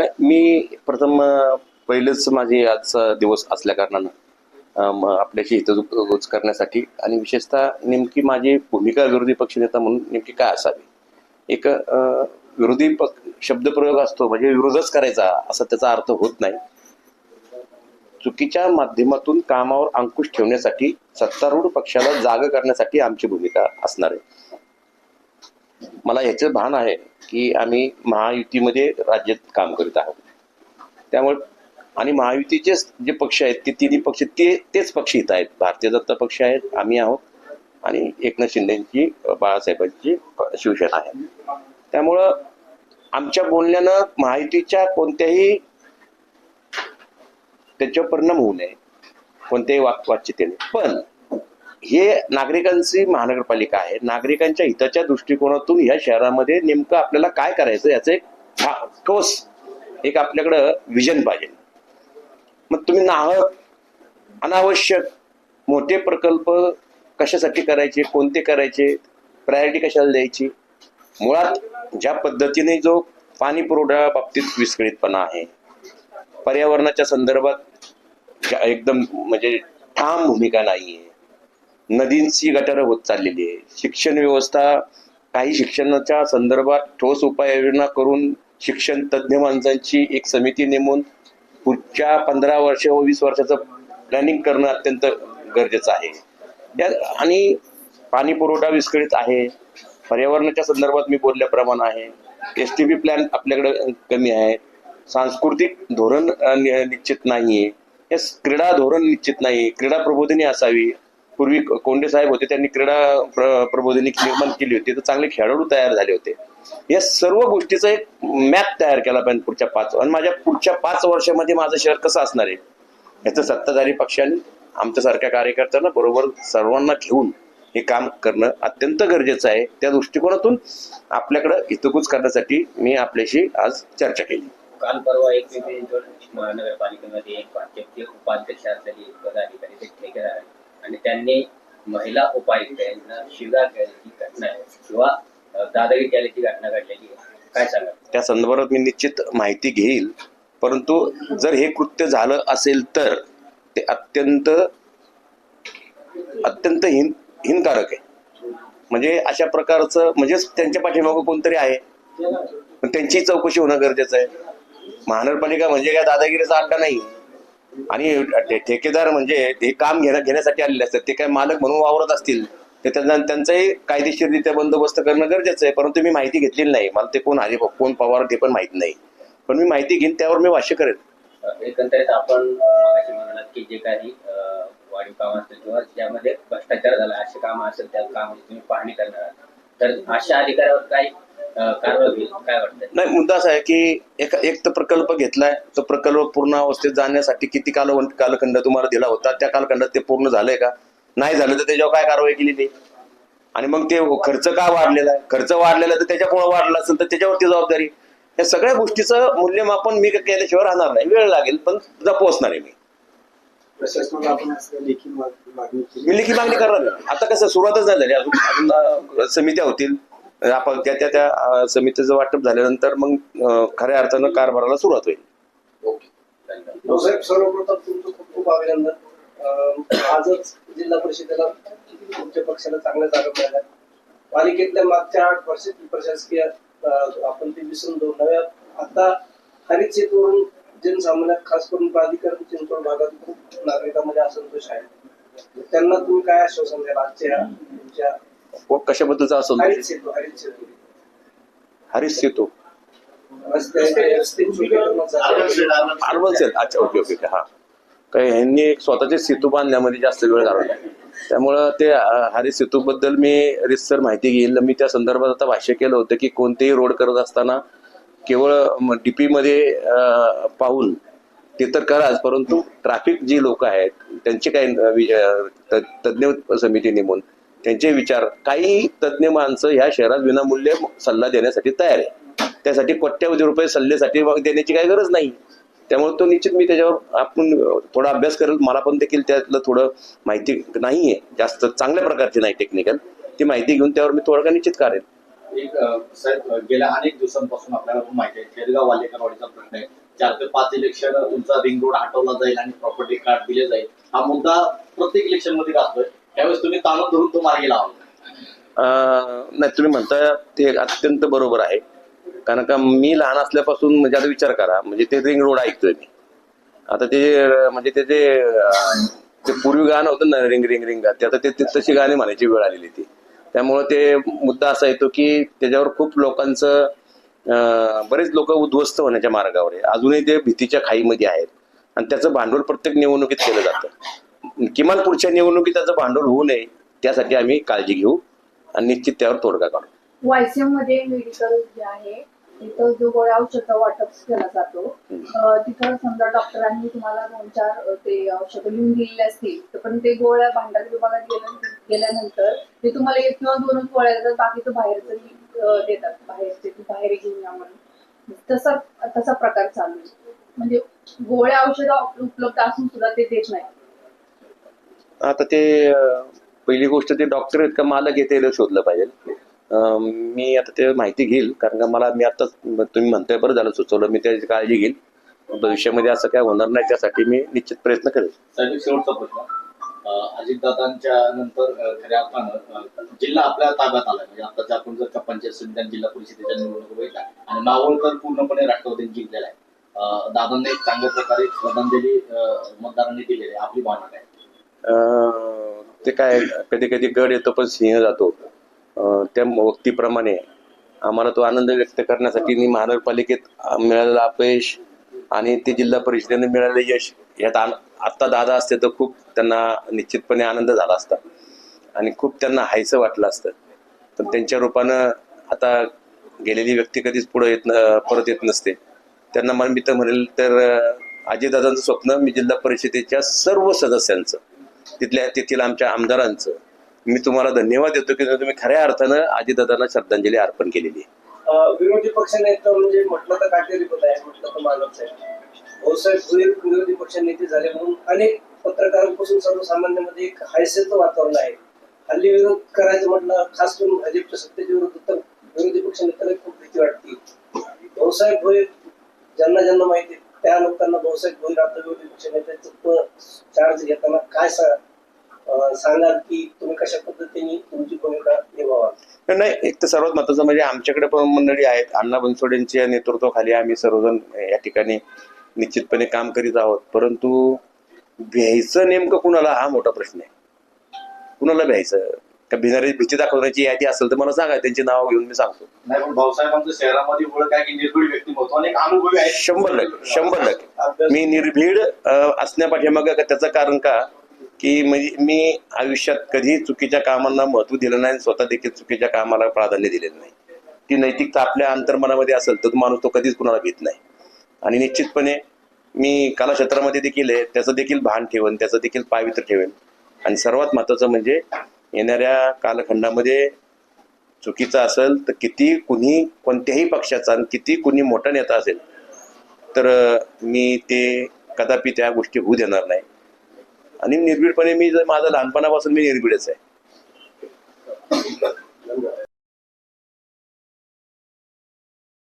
नाही मी प्रथम पहिलंच माझे आजचा दिवस असल्या कारणानं आपल्याशी हितगुज करण्यासाठी आणि विशेषतः नेमकी माझी भूमिका विरोधी पक्षनेता म्हणून नेमकी काय असावी? एक विरोधी पक्ष शब्दप्रयोग असतो म्हणजे विरोधच करायचा असा त्याचा अर्थ होत नाही. चुकीच्या माध्यमातून कामावर अंकुश ठेवण्यासाठी सत्तारूढ पक्षाला जाग करण्यासाठी आमची भूमिका असणार आहे. मला ह्याचं भान आहे की आम्ही महायुतीमध्ये राज्यात काम करीत आहोत. त्यामुळे आणि महायुतीचे जे पक्ष आहेत ते तिन्ही पक्ष ते तेच पक्ष इथं आहेत. भारतीय जनता पक्ष आहेत आम्ही आहोत. आणि एकनाथ शिंदेची बाळासाहेबांची शिवसेना आहे. त्यामुळं आमच्या बोलण्यानं महायुतीच्या कोणत्याही त्याच्यावर परिणाम होऊ नये. कोणत्याही वाक वाच्यतेने पण हे नागरिकांची महानगरपालिका आहे. नागरिकांच्या हिताच्या दृष्टिकोनातून या शहरामध्ये नेमकं आपल्याला काय करायचं याचं एक ठोस एक आपल्याकडं विजन पाहिजे. मग तुम्ही नाहक अनावश्यक मोठे प्रकल्प कशासाठी करायचे कोणते करायचे प्रायोरिटी कशाला द्यायची? मुळात ज्या पद्धतीने जो पाणी पुरवठा बाबतीत विस्कळीतपणा आहे पर्यावरणाच्या संदर्भात एकदम म्हणजे ठाम भूमिका नाही आहे नदींची गटारं होत चाललेली आहे. शिक्षण व्यवस्था काही शिक्षणाच्या संदर्भात ठोस उपाययोजना करून शिक्षण तज्ज्ञ माणसांची एक समिती नेमून पुढच्या पंधरा वर्ष व वीस वर्षाचं प्लॅनिंग करणं अत्यंत गरजेचं आहे. या आणि पाणी पुरवठा विस्कळीत आहे. पर्यावरणाच्या संदर्भात मी बोलल्याप्रमाणे आहे. एस टी पी प्लॅन आपल्याकडे कमी आहे. सांस्कृतिक धोरण नि- निश्चित नाही आहे क्रीडा धोरण निश्चित नाही क्रीडा प्रबोधिनी असावी. पूर्वी कोंडे साहेब होते त्यांनी क्रीडा प्र- प्रबोधिनी निर्माण केली होती. तर चांगले खेळाडू तयार झाले होते. या सर्व गोष्टीचा एक मॅप तयार केला पाहिजे पुढच्या पाच आणि माझ्या पुढच्या पाच वर्षामध्ये माझं शहर कसं असणार आहे? याचं सत्ताधारी पक्षाने आमच्यासारख्या कार्यकर्त्यांना बरोबर सर्वांना घेऊन हे काम करणं अत्यंत गरजेचं आहे. त्या दृष्टिकोनातून आपल्याकडं हितकूच करण्यासाठी मी आपल्याशी आज चर्चा केली. काल परवा एक महानगरपालिकेमध्ये एक उपाध्यक्ष असलेली पदाधिकारी ते ठेकेदार आणि त्यांनी महिला उपायुक्त यांना शिवगाळ केल्याची घटना आहे. किंवा दादागिरी केल्याची घटना घडलेली आहे. काय सांगा त्या संदर्भात मी निश्चित माहिती घेईल. परंतु जर हे कृत्य झालं असेल तर ते अत्यंत अत्यंत हिन हिनकारक आहे. म्हणजे अशा प्रकारचं म्हणजेच त्यांच्या पाठीमागं कोणतरी आहे. पण त्यांची चौकशी होणं गरजेचं आहे. महानगरपालिका म्हणजे काय दादागिरीचा अड्डा नाही. आणि ठेकेदार म्हणजे हे काम घेण्या घेण्यासाठी आलेले असतात. ते काय मालक म्हणून वावरत असतील ते त्यांना त्यांचाही कायदेशीररित्या बंदोबस्त करणं गरजेचं आहे. परंतु मी माहिती घेतलेली नाही. मला ते कोण हरी कोण पवार ते पण माहीत नाही. पण मी माहिती घेईन त्यावर मी भाष्य करेन एकंदरीत आपण म्हणालात की जे काही वाढीव काम असतील किंवा ज्यामध्ये भ्रष्टाचार झाला असे काम असेल त्या कामाची तुम्ही पाहणी करणार तर अशा अधिकाऱ्यावर काही कारवाई होईल काय वाटतं नाही मुद्दा असा आहे की एक एक तर प्रकल्प घेतलाय. तो प्रकल्प पूर्ण अवस्थेत जाण्यासाठी किती काल कालखंड तुम्हाला दिला होता? त्या कालखंडात ते पूर्ण झालंय का? नाही झालं तर त्याच्यावर काय कारवाई केली नाही आणि मग ते खर्च का वाढलेला आहे? खर्च वाढलेला आहे तर त्याच्यामुळे वाढला असेल तर त्याच्यावरती जबाबदारी. या सगळ्या गोष्टीचं मूल्यमापन मी केल्याशिवाय राहणार नाही. वेळ लागेल पण तुझा पोहोचणार आहे मी. मी लेखी मागणी करणार. आता कसं सुरुवातच नाही झाली. अजून समित्या होतील. आपण त्या त्या त्या समितीचं वाटप झाल्यानंतर मग खऱ्या अर्थानं कारभाराला सुरुवात होईल. सर्वप्रथम तुमचं खूप खूप अभिनंदन. आजच जिल्हा परिषदेला तुमच्या पक्षाला चांगल्या जागा मिळाल्या पालिकेतल्या मागच्या आठ वर्षात प्रशासकीय आपण ते विसरून जाऊ नव्या. आता हरित सेतूवरून जनसामान्यात खास करून प्राधिकरण चिंचवड भागात खूप नागरिकांमध्ये असंतोष आहे. त्यांना तुम्ही काय आश्वासन द्याल आजच्या तुमच्या व कशाबद्दलचा हरित सेतू हरीश सेतू अर्बन सेल अच्छा ओके ओके हा. काय ह्यांनी एक स्वतःचे सेतू बांधण्यामध्ये जास्त वेळ घालवला. त्यामुळं ते अं, हरीश सेतू बद्दल मी रितसर माहिती घेईल. मी त्या संदर्भात आता भाष्य केलं होतं की कोणतेही रोड करत असताना केवळ डीपी मध्ये पाहून ते तर कराच परंतु ट्रॅफिक जी लोक आहेत त्यांचे काही तज्ज्ञ समिती नेमून त्यांचे विचार. काही तज्ज्ञ माणसं ह्या शहरात विनामूल्य सल्ला देण्यासाठी तयार आहे त्यासाठी कोट्यावधी रुपये सल्ल्यासाठी देण्याची काही गरज नाही. त्यामुळे तो निश्चित मी त्याच्यावर आपण थोडा अभ्यास करेल. मला पण देखील त्यातलं थोडं माहिती नाही आहे जास्त चांगल्या प्रकारची नाही टेक्निकल ती माहिती घेऊन त्यावर मी थोडं निश्चित करेल. एक साहेब गेल्या अनेक दिवसांपासून आपल्याला पण माहिती आहे. खेडगाव वालेकरवाडीचा प्रश्न आहे. चार ते पाच इलेक्शन तुमचा रिंग रोड हटवला जाईल आणि प्रॉपर्टी कार्ड दिले जाईल. हा मुद्दा प्रत्येक इलेक्शनमध्ये असतोय. त्यावेळेस तुम्ही ताणून धरून तो मार्गी नाही तुम्ही म्हणता ते अत्यंत बरोबर आहे. कारण का मी लहान असल्यापासून म्हणजे आता विचार करा म्हणजे ते रिंग रोड ऐकतोय मी. आता ते म्हणजे ते ते पूर्वी गाणं होतं ना रिंग रिंग रिंग ते आता ते तशी गाणी म्हणायची वेळ आलेली ती. त्यामुळे ते मुद्दा असा येतो की त्याच्यावर खूप लोकांचं अं, बरेच लोक उद्ध्वस्त होण्याच्या मार्गावर आहे. अजूनही ते भीतीच्या खाईमध्ये आहेत. आणि त्याचं भांडवल प्रत्येक निवडणुकीत केलं जातं. किमान पुढच्या निवडणुकीत त्याचं भांडवल होऊ नये त्यासाठी आम्ही काळजी घेऊ आणि निश्चित त्यावर तोडगा काढू. वायसीएममध्ये मेडिकल जे आहे तिथं जो गोळ्या औषध वाटप केला जातो तिथं समजा डॉक्टरांनी तुम्हाला दोन चार ते औषध लिहून दिलेले असतील तर पण ते गोळ्या भांडार विभागात गेल्या गेल्यानंतर ते तुम्हाला एक किंवा दोनच गोळ्या देतात बाकीचं बाहेरचं देतात बाहेरचे बाहेर घेऊन या म्हणून. तसा तसा प्रकार चालू आहे. म्हणजे गोळ्या औषधं उपलब्ध असून सुद्धा ते देत नाही आता ते पहिली गोष्ट ते डॉक्टर आहेत का मालक येते शोधलं पाहिजे. अं, मी आता ते माहिती घेईल कारण का मला मी आता तुम्ही म्हणताय बरं झालं सुचवलं मी त्याची काळजी घेईल. भविष्यामध्ये असं काय होणार नाही त्यासाठी मी निश्चित प्रयत्न करेल. शेवटचा प्रश्न. अजितदादांच्या नंतर खऱ्या अर्थानं जिल्हा आपल्या ताब्यात आला म्हणजे आता आपण जर का पंचायत समिती आणि जिल्हा परिषदेच्या निवडणूक बघितल्या आणि मावळकर पूर्णपणे राष्ट्रवादीने जिंकलेला आहे. दादांनी एक चांगल्या प्रकारे श्रद्धांजली मतदारांनी दिलेली आहे. आपली भावना काय? ते काय कधी कधी गड येतो पण सिंह जातो. त्या वक्तीप्रमाणे आम्हाला तो आनंद व्यक्त करण्यासाठी मी महानगरपालिकेत मिळालेलं अपयश आणि ते जिल्हा परिषदेने मिळालेलं यश यात आन- आत्ता दादा असते तर खूप त्यांना निश्चितपणे आनंद झाला असता. आणि खूप त्यांना हायचं वाटलं असतं. पण त्यांच्या रूपानं आता गेलेली व्यक्ती कधीच पुढे येत न परत येत नसते. त्यांना मला मी तर म्हणेल तर अजितदादांचं स्वप्न मी जिल्हा परिषदेच्या सर्व सदस्यांचं तिथल्या तेथील आमच्या आमदारांचं. मी तुम्हाला धन्यवाद देतो की तुम्ही खऱ्या अर्थानं अजितदादांना श्रद्धांजली अर्पण केलेली आहे. विरोधी पक्ष नेता म्हणजे म्हटलं तर काटेरी पद आहे म्हटलं तर माधव हो साहेब भाऊसाहेब भुईर विरोधी पक्ष नेते झाले म्हणून अनेक पत्रकारांपासून सर्वसामान्यांमध्ये एक हायसेचं वातावरण आहे. हल्ली विरोध करायचं म्हटलं खास करून भाजपच्या सत्तेच्या विरोधात तर विरोधी पक्ष नेत्याला खूप भीती वाटते. हो भाऊसाहेब भोईर ज्यांना ज्यांना माहिती त्या लोकांना भाऊसाहेब भोईर आता विरोधी पक्ष नेत्याचं चार्ज घेताना काय सांगाल की तुम्ही कशा पद्धतीने तुमची भूमिका निभावा नाही एक तर सर्वात महत्वाचं म्हणजे आमच्याकडे पण मंडळी आहेत. अण्णा बनसोडेंच्या नेतृत्वाखाली आम्ही सर्वजण या ठिकाणी निश्चितपणे काम करीत आहोत. परंतु भ्यायचं नेमकं कुणाला हा मोठा प्रश्न आहे. कुणाला भ्यायचं का भिणारी भीती दाखवण्याची यादी असेल तर मला सांगा त्यांची नाव घेऊन मी सांगतो. नाही पण भाऊसाहेबांचं शहरामध्ये ओळख आहे की निर्भीड व्यक्तिमत्व आणि एक अनुभवी आहे शंभर टक्के शंभर टक्के मी निर्भीड अं, असण्यापाठीमागं का त्याचं कारण का? की म्हणजे मी आयुष्यात कधी चुकीच्या कामांना महत्त्व दिलं नाही आणि स्वतः देखील चुकीच्या कामाला प्राधान्य दिलेलं नाही. ती नैतिकता आपल्या अंतर्मनामध्ये असेल तर तो माणूस तो कधीच कुणाला भीत नाही. आणि निश्चितपणे मी कलाक्षेत्रामध्ये देखील आहे त्याचं देखील भान ठेवेन त्याचं देखील पावित्र्य ठेवेन. आणि सर्वात महत्वाचं म्हणजे येणाऱ्या कालखंडामध्ये चुकीचं असेल तर किती कुणी कोणत्याही पक्षाचा आणि किती कुणी मोठा नेता असेल तर मी ते कदापि त्या गोष्टी होऊ देणार नाही. आणि निर्भीडपणे मी जर माझं लहानपणापासून मी निर्भीडच आहे. धन्यवाद